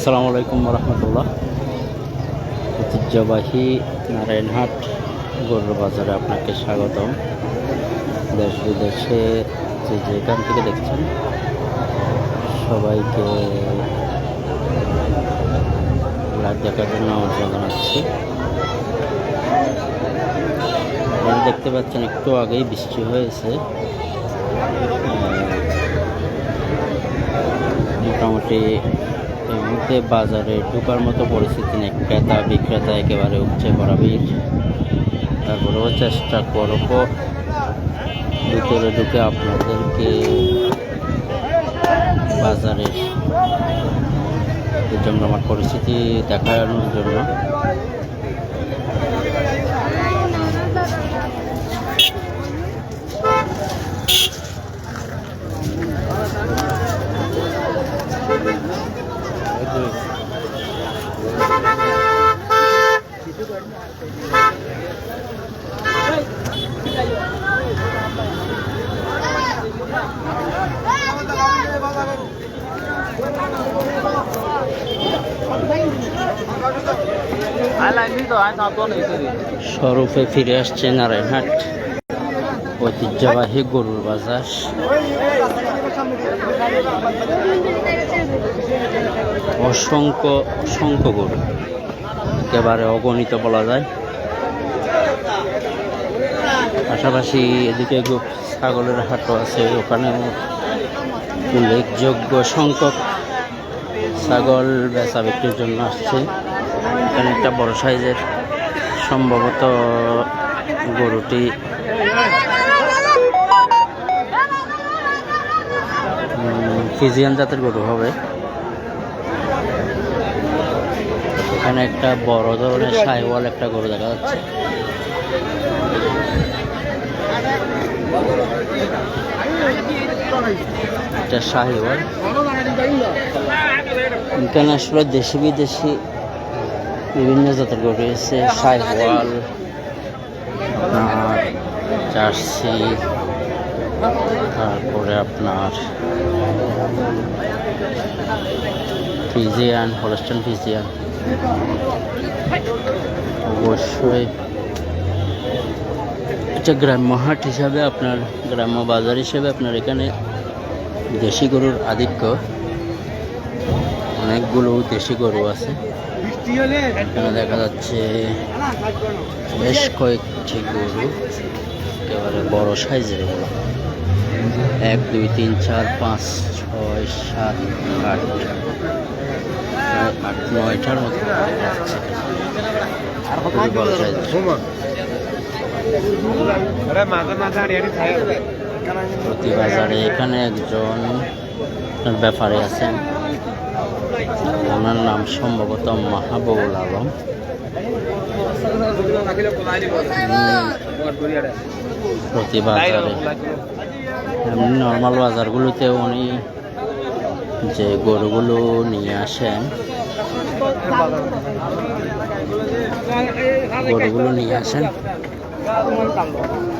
আসসালামু আলাইকুম রহমতুল্লাহ ঐতিহ্যবাহী নারায়ণহাট গরুর বাজারে আপনাকে স্বাগতম। দেশ বিদেশে যে যেখান থেকে দেখছেন, সবাইকে লাইভ দেখার জন্য আমন্ত্রণ জানাচ্ছি। দেখতে পাচ্ছেন, একটু আগেই বৃষ্টি হয়েছে। মোটামুটি মুহূর্তে বাজারে ঢোকার মতো পরিস্থিতি নেই। ক্রেতা, বিক্রেতা একেবারে উপচে পড়া ভিড়। তারপরেও চেষ্টা করব ভিতরে ঢুকে আপনাদেরকে বাজারের জমজমাট পরিস্থিতি দেখানোর জন্য। স্বরূপে ফিরে আসছে নারায়ণহাট। ঐতিহ্যবাহী গরুর বাজার। অসংখ্য অসংখ্য গরু। একেবারে অগণিত বলা যায়। পাশাপাশি এদিকে ছাগলের হাটও আছে। ওখানেও উল্লেখযোগ্য সংখ্যক ছাগল বেচা বিক্রির জন্য আসছে। এখানে একটা বড় সাইজের সম্ভবত গরুটি ফিজিয়ান জাতের গরু হবে। এখানে একটা বড় ধরনের সাইওয়াল একটা গরু দেখা যাচ্ছে। এটা শাহিওয়াল এখানে আসলে দেশি বিদেশি বিভিন্ন জাতের গরু রয়েছে আপনার জার্সি, তারপরে আপনার ফিজিয়ান হলস্টন ফিজিয়ান। অবশ্যই এটা গ্রাম্য হাট হিসাবে আপনার, গ্রাম্য বাজার হিসেবে আপনার এখানে দেশি গরুর আধিক্য। অনেকগুলো দেশি গরু আছে। এখানে দেখা যাচ্ছে বেশ কয়েকটি গরু, একেবারে বড় সাইজের এগুলো এক, দুই, তিন, চার, পাঁচ, ছয়, সাত, আট আট, নয়টার মতো যাচ্ছে প্রতি বাজারে এখানে একজন ব্যাপারে আছেন। ওনার নাম সম্ভবত মাহবুবুল আলম। প্রতি বাজারে এমনি নর্মাল বাজারগুলোতে উনি যে গরুগুলো নিয়ে আসেন, গরুগুলো নিয়ে আসেন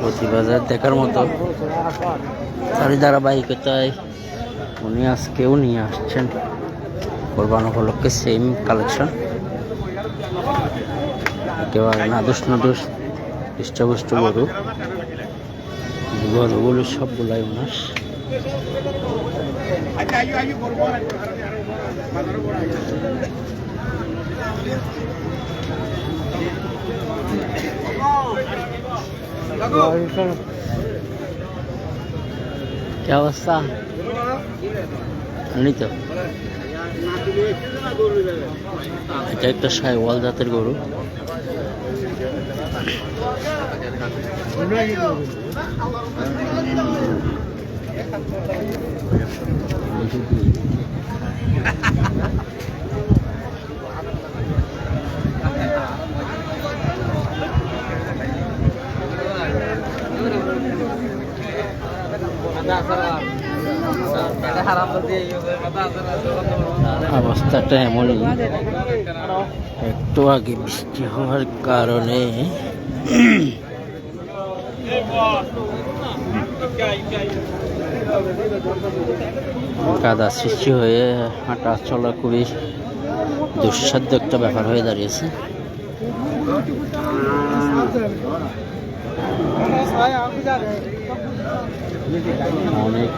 প্রতি বাজার দেখার মতো। তারই ধারাবাহিকতায় উনি আজকেও নিয়ে আসছেন। কোরবান উপলক্ষে সেম কালেকশন একেবারে নাদুস নাদুস হৃষ্টপুষ্ট গরু। গরুগুলো সবগুলাই ওনার। কি অবস্থা? জানি তো? এটা একটা সাইওয়াল জাতের গরু অবস্থাটা এমনই একটু আগে বৃষ্টি হওয়ার কারণে। কাদা সৃষ্টি হয়ে হাঁটা চলা খুবই দুঃসাধ্য একটা ব্যাপার হয়ে দাঁড়িয়েছে। অনেক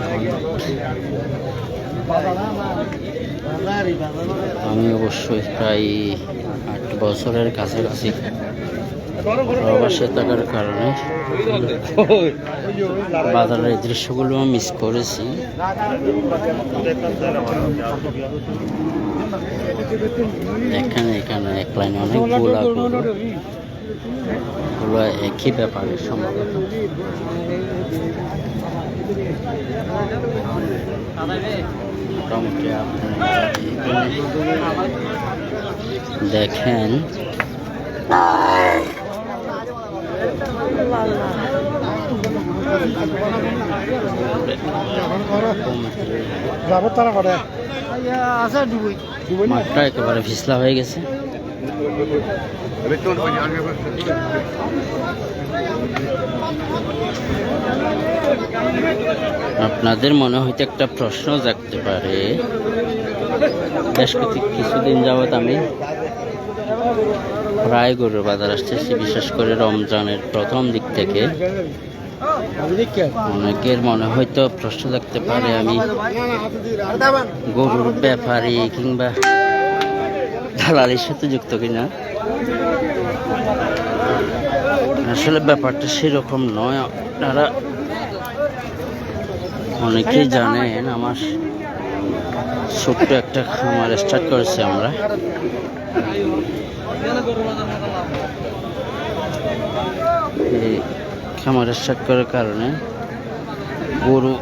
আমি অবশ্যই প্রায় আট বছরের কাছাকাছি প্রবাসে থাকার কারণে বাজারের দৃশ্যগুলো মিস করেছি। এখানে এখানে এক লাইনে গরু। ওগুলো একই ব্যাপারে সম্ভবত। মোটামুটি দেখেন। মাঠটা একেবারে ফিসলা হয়ে গেছে। আপনাদের মনে হয়তো একটা প্রশ্ন জাগতে পারে। বেশ কিছু কিছুদিন যাবৎ আমি প্রায় গরুর বাজার আসতেছি, বিশেষ করে রমজানের প্রথম দিক থেকে। অনেকের মনে হয়তো প্রশ্ন থাকতে পারে, আমি গরুর ব্যাপারী কিংবা দালালির সাথে যুক্ত কিনা। আসলে ব্যাপারটা সেরকম নয়, আপনারা অনেকেই জানেন আমার ছোট্ট একটা খামার স্টার্ট করেছি আমরা। খামার স্টার্ট করার কারণে গরু,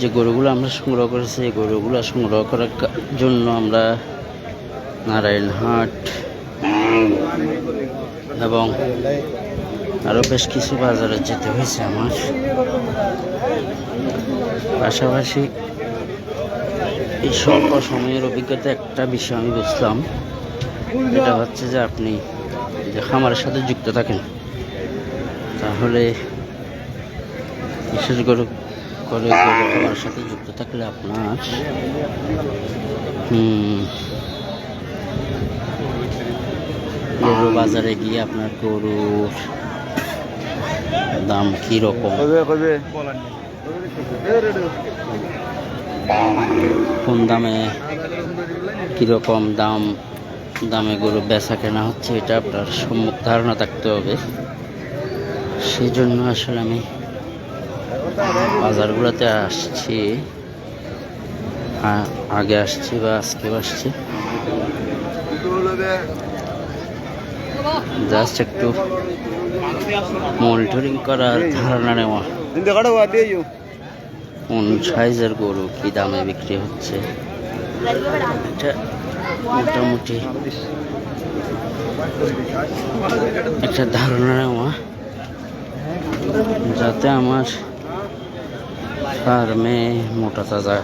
যে গরুগুলো আমরা সংগ্রহ করেছি, এই গরুগুলো সংগ্রহ করার জন্য আমরা নারায়ণহাট এবং আরও বেশ কিছু বাজারে যেতে হয়েছে আমার। পাশাপাশি এই স্বল্প সময়ের অভিজ্ঞতা একটা বিষয় আমি বুঝলাম। এটা হচ্ছে যে আপনি যে খামারের সাথে যুক্ত থাকেন, তাহলে বিশেষ করে করে খামারের সাথে যুক্ত থাকলে আপনার গরু বাজারে গিয়ে আপনার গরুর দাম কীরকম কোন দামে কীরকম দাম দামে গরু বেচা কেনা হচ্ছে এটা আপনার সম্মুখ ধারণা থাকতে হবে। সেই জন্য আসলে আমি বাজারগুলোতে আসছি। আগে আসছি বা আজকেও আসছি। জাস্ট একটু মনিটরিং করার ধারণা নেওয়া। কোন সাইজের গরু কি দামে বিক্রি হচ্ছে? এটা মোটামুটি একটা ধারণা নেওয়া। যাতে আমার ফার্মে মোটা তাজা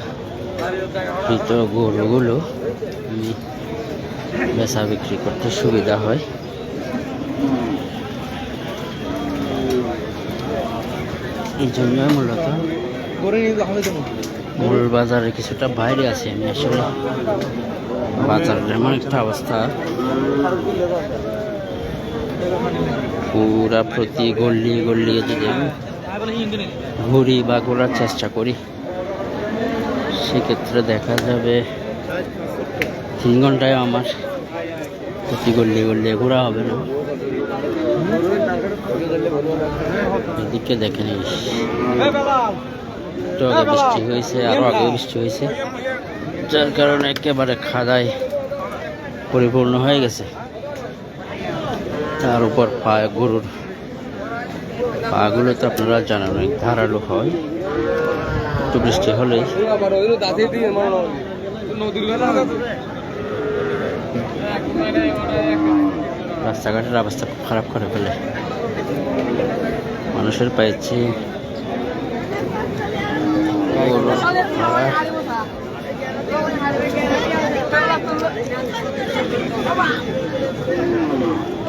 কৃত গরুগুলো আমি বেচা বিক্রি করতে সুবিধা হয়। এই জন্য মূলত মূল বাজারে কিছুটা বাইরে আছি আমি আসলে। বাজারের এমন একটা অবস্থা। পুরা প্রতি গল্লি গল্লি যদি আমি ঘুরি বা ঘোরার চেষ্টা করি সেক্ষেত্রে দেখা যাবে তিন ঘন্টায় আমার প্রতি গল্লি গল্লি ঘোরা হবে না। এদিকে দেখে নিস একটু আগে বৃষ্টি হয়েছে আরও আগে বৃষ্টি হয়েছে। যার কারণে একেবারে খাদায় পরিপূর্ণ হয়ে গেছে। তার উপর পা গরুর পাগুলো তো আপনারা জানেন অনেক ধারালো হয়। একটু বৃষ্টি হলেই। রাস্তাঘাটের অবস্থা খুব খারাপ করে ফেলে। মানুষের পাইছি।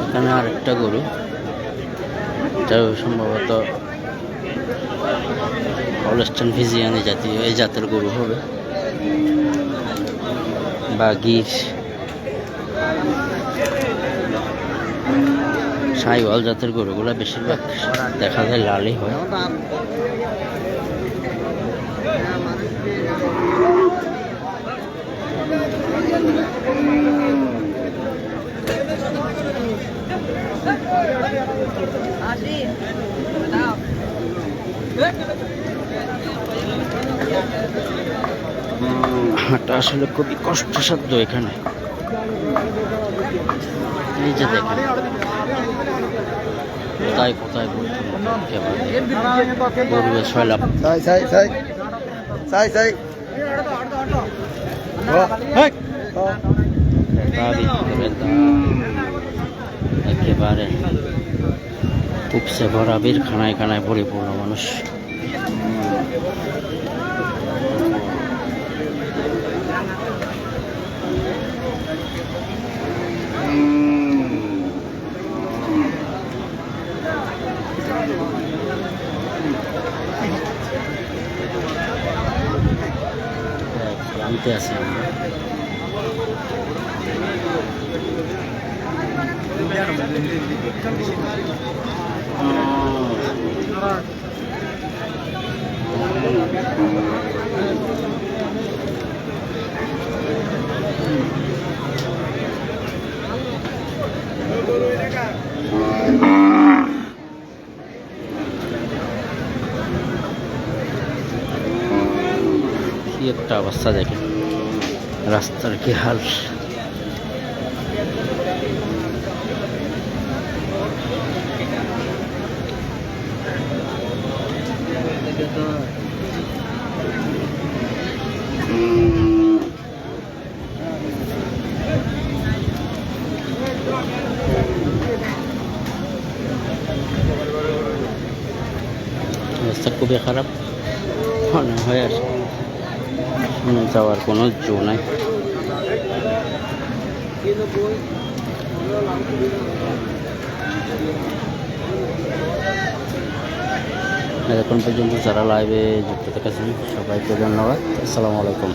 এখানে আরেকটা গরু। এটা সম্ভবত অলস্টান ফিজিয়ানি জাতীয় এই জাতের গরু হবে। বা গির সাইওয়াল জাতের গরুগুলো বেশিরভাগ দেখা যায় লালই হয়। হাঁটা আসলে খুবই কষ্টসাধ্য এখানে। এই যে দেখেন কোথায় কোথায় গরু ছয় লাভ সাই সাই সাই। সাই সাই। ক্রেতা বিক্রেতা একেবারে উপসে ভরা বীর খানায় খানায় পরিপূর্ণ মানুষ। ক্লান্তি আছে আমরা কি একটা অবস্থা দেখেন রাস্তার কি হাল? রাস্তা খুবই খারাপ। মনে হয় আর যাওয়ার কোনো জো নাই। এখন পর্যন্ত যারা লাইভে যুক্ত থেকেছেন সবাইকে ধন্যবাদ। আসসালামু আলাইকুম।